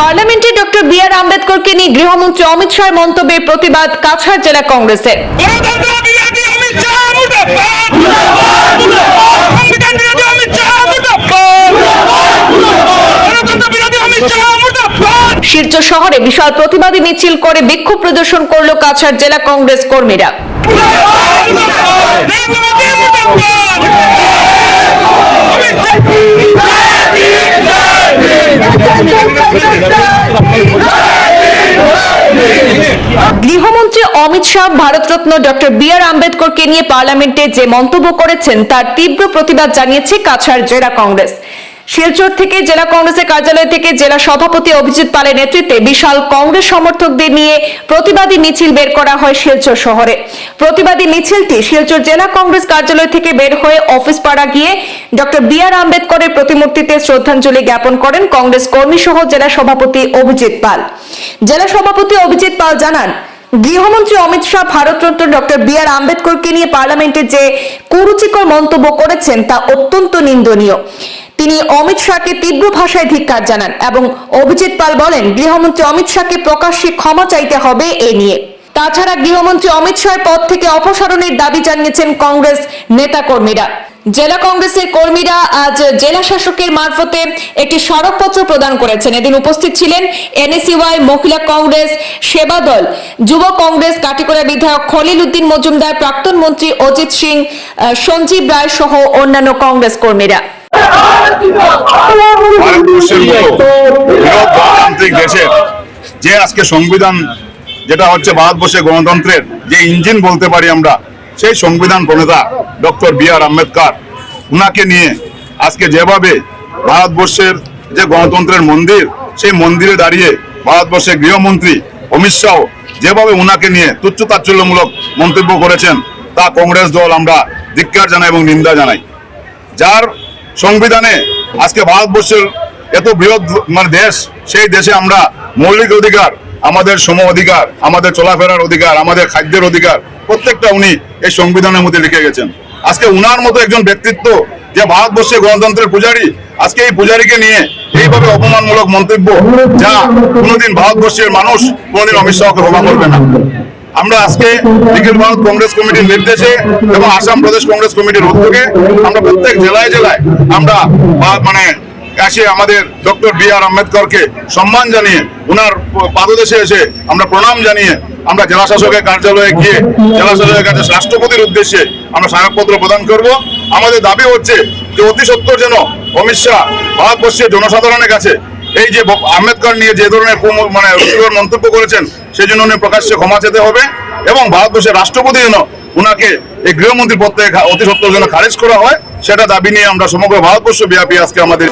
পার্লামেন্টে doctor B R আম্বেদকরকে নিয়ে গৃহমন্ত্রী অমিত শাহের মন্তব্যের প্রতিবাদ কাছাড় জেলা কংগ্রেসের। শিলচর শহরে বিশাল প্রতিবাদী মিছিল করে বিক্ষোভ প্রদর্শন করল কাছাড় জেলা কংগ্রেস কর্মীরা। মুর্দাবাদ গৃহমন্ত্রী Amit Shah, Bharat Ratna doctor B R আম্বেদকরকে নিয়ে পার্লামেন্টে যে মন্তব্য করেছেন, তার তীব্র প্রতিবাদ জানিয়েছে কাছাড় জেলা কংগ্রেস। শিলচর থেকে জেলা কংগ্রেসের কার্যালয় থেকে জেলা সভাপতি অভিজিৎ পালের নেতৃত্বে বিশাল কংগ্রেস সমর্থকদের নিয়ে প্রতিবাদী মিছিল বের করা হয় শিলচর শহরে। প্রতিবাদী মিছিলটি শিলচর জেলা কংগ্রেস কার্যালয় থেকে বের হয়ে অফিস পাড়া গিয়ে ডক্টর বি আর আম্বেদকরের প্রতিমূর্তিতে শ্রদ্ধাঞ্জলি জ্ঞাপন করেন কংগ্রেস কর্মী সহ জেলা সভাপতি অভিজিৎ পাল। জেলা সভাপতি অভিজিৎ পাল জানান, গৃহমন্ত্রী Amit Shah, Bharat Ratna doctor B R আম্বেদকরকে নিয়ে পার্লামেন্টে যে কুরুচিকর মন্তব্য করেছেন তা অত্যন্ত নিন্দনীয়। তিনি অমিত শাহকে তীব্র ভাষায় ধিক্কার জানান এবং অভিজিৎ পাল বলেন, গৃহমন্ত্রী অমিত শাহকে প্রকাশ্যে ক্ষমা চাইতে হবে এ নিয়ে। তাছাড়া গৃহমন্ত্রী অমিত শাহের পদ থেকে অপসারণের দাবি জানিয়েছেন কংগ্রেস নেতাকর্মীরা। জেলা কংগ্রেসের কর্মীরা আজ জেলা শাসকের মারফতে একটি স্মারকপত্র প্রদান করেছেন। এদিন উপস্থিত ছিলেন এনএসইউআই, মহিলা কংগ্রেস, সেবা দল, যুব কংগ্রেস, কাটিকোড়া বিধায়ক খলিল উদ্দিন মজুমদার, প্রাক্তন মন্ত্রী অজিত সিং সঞ্জীব রায় সহ অন্যান্য কংগ্রেস কর্মীরা। ভারতবর্ষের মতো বৃহৎ গণতান্ত্রিক দেশের যে আজকে সংবিধান যেটা হচ্ছে ভারতবর্ষের গণতন্ত্রের যে ইঞ্জিন বলতে পারি আমরা, সেই সংবিধান প্রণেতা ডক্টর বি আর আম্বেদকর, উনাকে নিয়ে আজকে যেভাবে ভারতবর্ষের যে গণতন্ত্রের মন্দির, সেই মন্দিরে দাঁড়িয়ে ভারতবর্ষের গৃহমন্ত্রী অমিত শাহ যেভাবে উনাকে নিয়ে তুচ্ছ তাচ্ছল্যমূলক মন্তব্য করেছেন, তা কংগ্রেস দল আমরা ধিক্কার জানাই এবং নিন্দা জানাই। যার সংবিধানে আজকে ভারতবর্ষের এত বৃহৎ মানে দেশ, সেই দেশে আমরা মৌলিক অধিকার, আমাদের সম অধিকার, আমাদের চলাফেরার অধিকার, আমাদের খাদ্যের অধিকার, প্রত্যেকটা উনি এই সংবিধানের মধ্যে লিখে গেছেন। আজকে উনার মতো একজন ব্যক্তিত্ব যে ভারতবর্ষের গণতন্ত্রের পূজারী, আজকে এই পূজারীকে নিয়ে এইভাবে অপমানমূলক মন্তব্য যা কোনোদিন ভারতবর্ষের মানুষ কোনোদিন অমিত শাহকে ক্ষমা করবে না। আমরা আজকে নিখিল ভারত কংগ্রেস কমিটির নির্দেশে এবং আসাম প্রদেশ কংগ্রেস কমিটির উদ্যোগে আমরা প্রত্যেক জেলায় জেলায় আমরা মানে এসে আমাদের ডক্টর বি আর আম্বেদকরকে সম্মান জানিয়ে ওনার পাদদেশে এসে আমরা প্রণাম জানিয়ে আমরা জেলা শাসকের কার্যালয়ে গিয়ে জেলা শাসকের কাছে রাষ্ট্রপতির উদ্দেশ্যে আমরা স্মারকপত্র প্রদান করব। আমাদের দাবি হচ্ছে যে অতি সত্য যেন অমিত শাহ ভারতবর্ষের জনসাধারণের কাছে এই যে আম্বেদকর নিয়ে যে ধরনের মানে মন্তব্য করেছেন সেই জন্য উনি প্রকাশ্যে ক্ষমা চেতে হবে এবং ভারতবর্ষের রাষ্ট্রপতি যেন উনাকে এই গৃহমন্ত্রী পদ থেকে অতি সত্তর যেন খারিজ করা হয়, সেটা দাবি নিয়ে আমরা সমগ্র ভারতবর্ষ ব্যাপী আজকে আমাদের